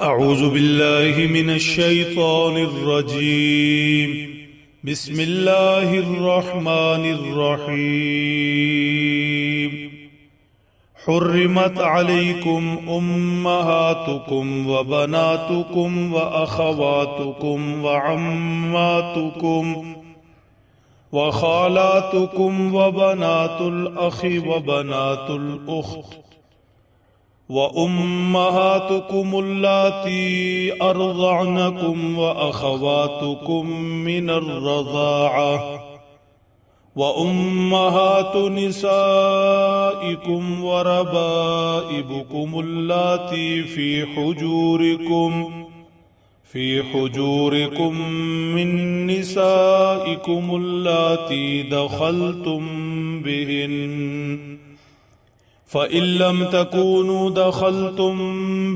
أعوذ بالله من الشيطان الرجيم. بسم الله الرحمن الرحيم. حرمت عليكم أمهاتكم وبناتكم وأخواتكم وعماتكم وخالاتكم وبنات الأخ وبنات الأخت. وأمهاتكم اللاتي أرضعنكم وأخواتكم من الرضاعة وأمهات نسائكم وربائبكم اللاتي في حجوركم في حجوركم من نسائكم اللاتي دخلتم بهن فإن لم تكونوا دخلتم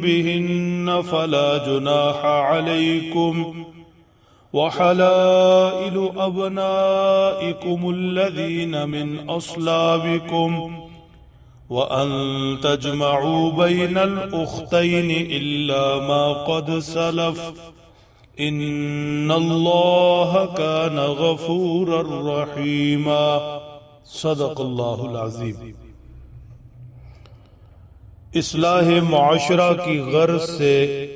بهن فلا جناح عليكم وحلائل أبنائكم الذين من أصلابكم وأن تجمعوا بين الأختين إلا ما قد سلف إن الله كان غفورا رحيما. صدق الله العظيم. اصلاح معاشرہ کی غرض سے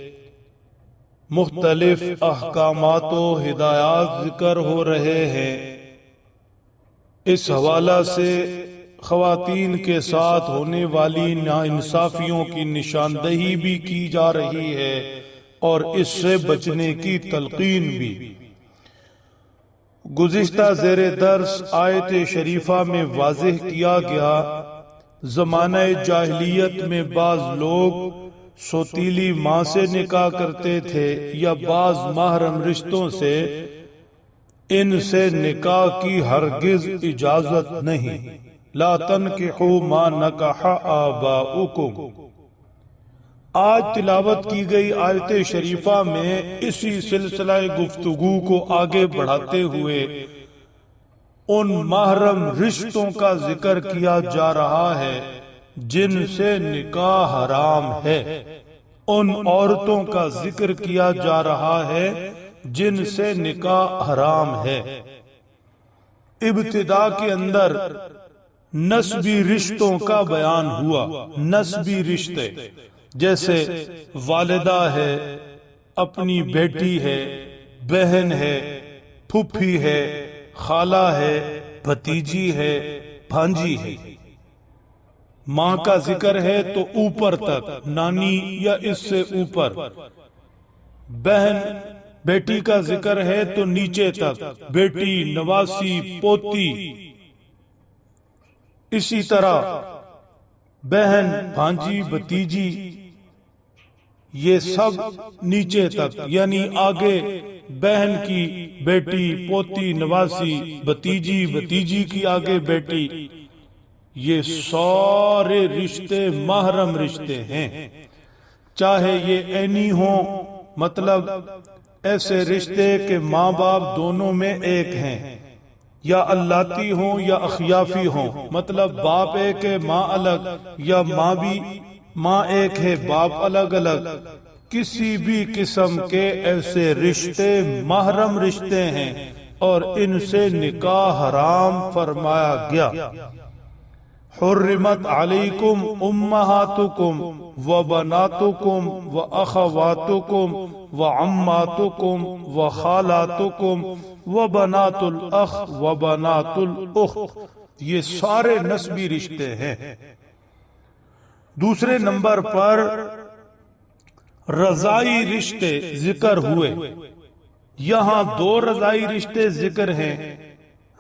مختلف احکامات و ہدایات ذکر ہو رہے ہیں۔ اس حوالہ سے خواتین کے ساتھ ہونے والی ناانصافیوں کی نشاندہی بھی کی جا رہی ہے اور اس سے بچنے کی تلقین بھی۔ گزشتہ زیر درس آیت شریفہ میں واضح کیا گیا زمانہ جاہلیت میں بعض لوگ سوتیلی ماں سے نکاح کرتے تھے یا بعض محرم رشتوں سے، ان سے نکاح کی ہرگز اجازت نہیں۔ لا تنکحو ما نکح آباؤکم۔ آج تلاوت کی گئی آیت شریفہ میں اسی سلسلہ گفتگو کو آگے بڑھاتے ہوئے ان محرم رشتوں کا ذکر کیا جا رہا ہے جن سے نکاح حرام ہے۔ ان عورتوں کا ذکر کیا جا رہا ہے جن سے نکاح حرام ہے۔ ابتدا کے اندر نسبی رشتوں کا بیان ہوا۔ نسبی رشتے، جیسے والدہ ہے، اپنی بیٹی ہے، بہن ہے پھپھی ہے خالہ ہے، بھتیجی ہے، بھانجی ہے۔ ماں کا ذکر ہے تو اوپر تک، نانی یا اس سے اوپر۔ بہن، بیٹی کا ذکر ہے تو نیچے تک۔ بیٹی، نواسی، پوتی۔ اسی طرح بہن، بھانجی بتیجی یہ سب نیچے تک یعنی آگے، بہن کی بیٹی، پوتی، نواسی بتیجی بتیجی کی آگے بیٹی۔ یہ سارے رشتے محرم رشتے ہیں۔ چاہے یہ اینی ہوں مطلب ایسے رشتے کہ ماں باپ دونوں میں ایک ہیں۔ یا اللہ ہوں یا اخیافی ہوں مطلب باپ ایک ہے، ماں الگ، یا ماں بھی ماں ایک ہے باپ الگ الگ۔ کسی بھی قسم کے ایسے رشتے محرم رشتے ہیں اور ان سے نکاح حرام فرمایا گیا۔ حرمت علیکم امہاتکم و بناتکم و اخواتکم و عماتکم و خالاتکم و بنات الاخ و بنات الاخت یہ سارے نسبی رشتے ہیں۔ دوسرے نمبر پر رضائی رشتے ذکر ہوئے۔ یہاں دو رضائی رشتے ذکر ہیں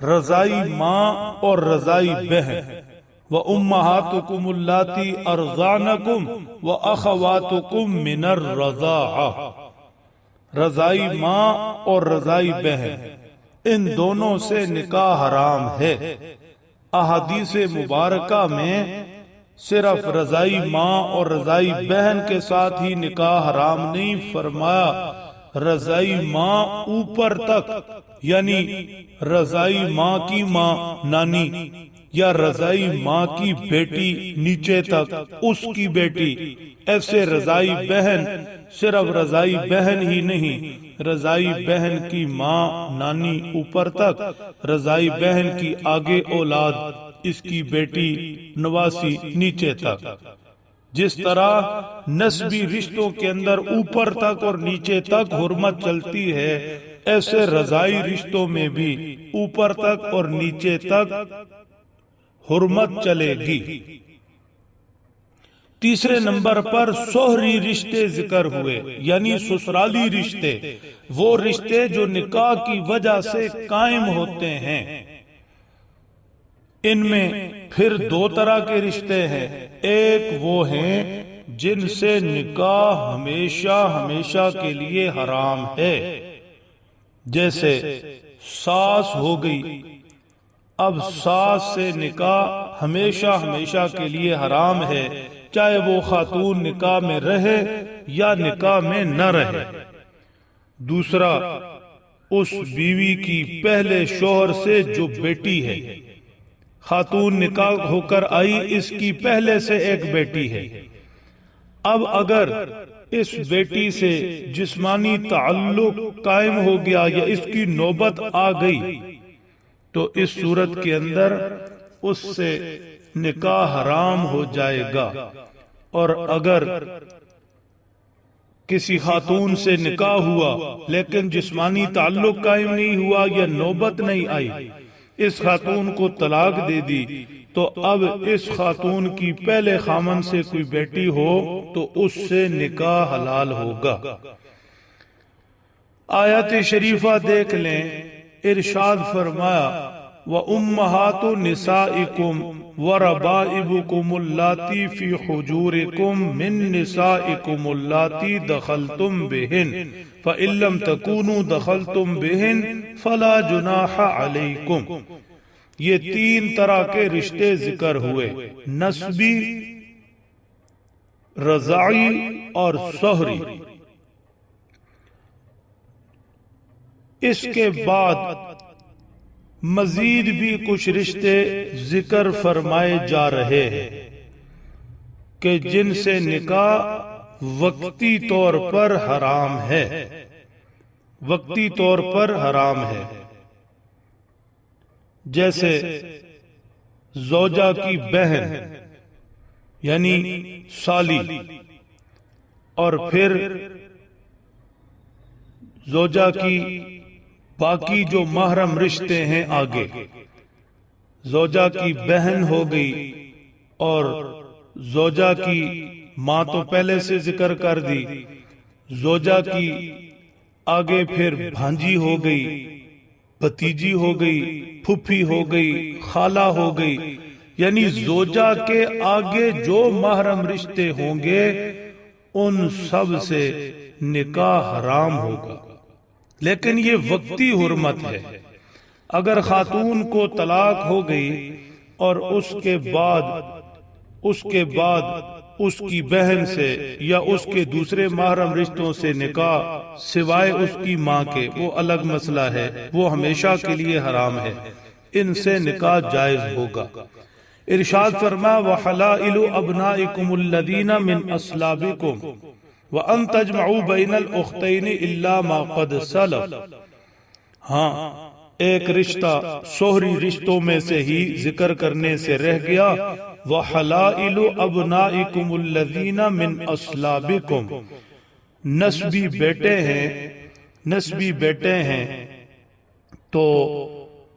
رضائی ماں اور رضائی بہن۔ وہ امہاتکم اللاتی ارزانکم و اخواتکم من الرضاعہ رضائی ماں اور رضائی بہن ان دونوں سے نکاح حرام ہے۔ احادیث مبارکہ میں صرف رضائی ماں اور رضائی بہن کے ساتھ ہی نکاح حرام نہیں فرمایا۔ رضائی ماں اوپر تک یعنی رضائی ماں کی ماں، نانی، یا رضائی ماں کی بیٹی نیچے تک، اس کی بیٹی۔ ایسے رضائی بہن صرف رضائی بہن ہی نہیں، رضائی بہن کی ماں، نانی اوپر تک، رضائی بہن کی آگے اولاد۔ اس کی بیٹی نواسی نیچے تک۔ جس طرح نسبی رشتوں کے اندر اوپر تک اور نیچے تک حرمت چلتی ہے، ایسے رضائی رشتوں میں بھی اوپر تک اور نیچے تک حرمت چلے گی۔ تیسرے نمبر پر سوہری رشتے ذکر ہوئے یعنی سسرالی رشتے۔ وہ رشتے جو نکاح کی وجہ سے قائم ہوتے ہیں۔ ان میں پھر دو طرح کے رشتے ہیں۔ ایک وہ ہیں جن سے نکاح ہمیشہ ہمیشہ کے لیے حرام ہے۔ جیسے ساس ہو گئی۔ اب ساس سے نکاح ہمیشہ ہمیشہ کے لیے حرام ہے، چاہے وہ خاتون نکاح میں رہے یا نکاح میں نہ رہے۔ دوسرا، اس بیوی کی پہلے شوہر سے جو بیٹی ہے۔ خاتون نکاح ہو کر آئی، اس کی پہلے سے ایک بیٹی ہے۔ اب اگر اس بیٹی سے جسمانی تعلق قائم ہو گیا یا اس کی نوبت آ گئی، تو اس صورت کے اندر اس سے نکاح حرام ہو جائے گا۔ اور اگر کسی خاتون سے نکاح ہوا، لیکن جسمانی تعلق قائم نہیں ہوا یا نوبت نہیں آئی اس خاتون کو طلاق دے دی، تو اب اس خاتون کی پہلے خامن سے کوئی بیٹی ہو، تو اس سے نکاح حلال ہوگا۔ آیات شریفہ دیکھ لیں، ارشاد فرمایا وَأُمَّهَاتُ نِسَائِكُمْ وَرَبَائِبُكُمُ اللَّاتِي فِي حُجُورِكُمْ مِن نِسَائِكُمُ اللَّاتِي دَخَلْتُمْ بِهِنْ فَإِن لَّمْ تَكُونُوا دَخَلْتُمْ بِهِنْ فَلَا جُنَاحَ عَلَيْكُمْ۔ یہ تین طرح کے رشتے ذکر ہوئے۔ نسبی رضائی اور سہری۔ اس کے بعد مزید بھی کچھ رشتے ذکر فرمائے جا رہے ہیں کہ جن سے نکاح وقتی طور پر حرام ہے۔ وقتی طور پر حرام ہے۔ جیسے زوجہ کی بہن یعنی سالی، اور پھر زوجہ کی باقی جو محرم رشتے ہیں آگے۔ زوجہ کی بہن ہو گئی اور زوجہ کی ماں تو پہلے سے ذکر کر دی۔ زوجہ کی آگے پھر بھانجی ہو گئی بتیجی ہو گئی پھپھی ہو گئی، خالہ ہو گئی۔ یعنی زوجہ کے آگے جو محرم رشتے ہوں گے، ان سب سے نکاح حرام ہوگا۔ لیکن یہ وقتی حرمت ہے۔ اگر خاتون کو طلاق ہو گئی اور اس کے بعد، اس کے بعد اس کی بہن سے یا اس کے دوسرے محرم رشتوں سے نکاح سوائے اس کی ماں کے، وہ الگ مسئلہ ہے۔ وہ ہمیشہ کے لیے حرام ہے۔ ان سے نکاح جائز ہوگا۔ ارشاد فرما، وحلائل ابنائکم الذین من اسلابکم وان تجمعوا بین الاختین الا ما قد سلف۔ ہاں ایک رشتہ سوہری رشتوں میں سے ہی ذکر کرنے سے رہ گیا۔ وَحَلَائِلُ أَبْنَائِكُمُ الَّذِينَ مِنْ أَصْلَابِكُمْ۔ نسبی بیٹے ہیں، نسبی بیٹے ہیں۔ تو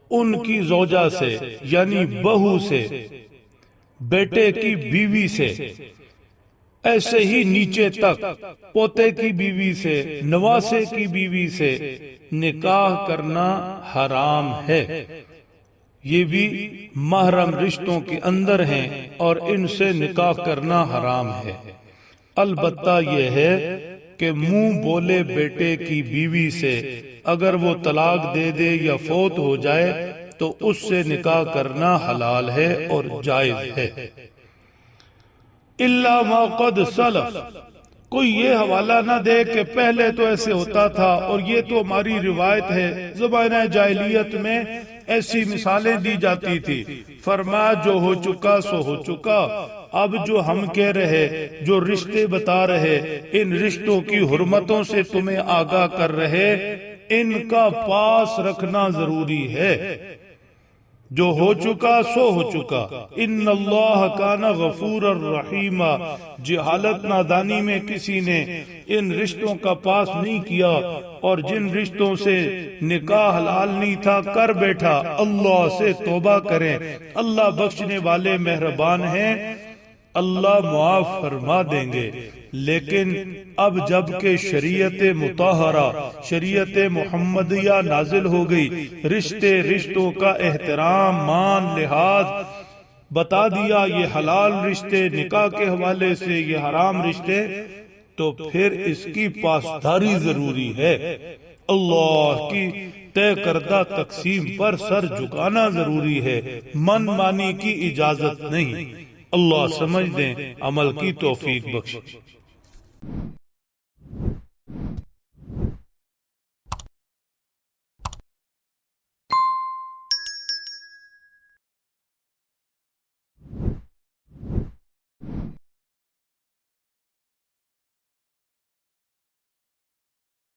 ان کی زوجہ سے یعنی بہو سے، بیٹے کی بیوی سے۔ ایسے ہی نیچے تک، پوتے کی بیوی سے، نواسے کی بیوی سے نکاح کرنا حرام ہے۔ یہ بھی محرم رشتوں کے اندر ہیں اور ان سے نکاح کرنا حرام ہے۔ البتہ یہ ہے کہ منہ بولے بیٹے کی بیوی سے اگر وہ طلاق دے دے یا فوت ہو جائے تو اس سے نکاح کرنا حلال ہے اور جائز ہے۔ اللہ ما قد سلف۔ کوئی یہ حوالہ نہ دے کہ پہلے تو ایسے ہوتا تھا اور یہ تو ہماری روایت ہے۔ زبانہ جاہلیت میں ایسی مثالیں دی جاتی تھی۔ فرما جو ہو چکا سو ہو چکا۔ اب جو ہم کہہ رہے، جو رشتے بتا رہے، ان رشتوں کی حرمتوں سے تمہیں آگاہ کر رہے۔ ان کا پاس رکھنا ضروری ہے۔ جو ہو چکا سو ہو چکا۔ ان اللہ کانا غفور الرحیم جہالت جی نادانی میں کسی نے ان رشتوں کا پاس نہیں کیا اور جن رشتوں سے نکاح حلال نہیں تھا، کر بیٹھا۔ اللہ سے توبہ کریں۔ اللہ بخشنے والے مہربان ہیں۔ اللہ معاف فرما دیں گے۔ لیکن اب جبکہ شریعت متحرہ شریعت محمدیہ نازل ہو گئی، رشتے رشتوں کا احترام، مان، لحاظ، بتا دیا یہ حلال رشتے، نکاح کے حوالے سے یہ حرام رشتے، تو پھر اس کی پاسداری ضروری ہے۔ اللہ کی طے کردہ تقسیم پر سر جھکانا ضروری ہے۔ من مانی کی اجازت نہیں۔ اللہ سمجھ دیں عمل کی توفیق بخش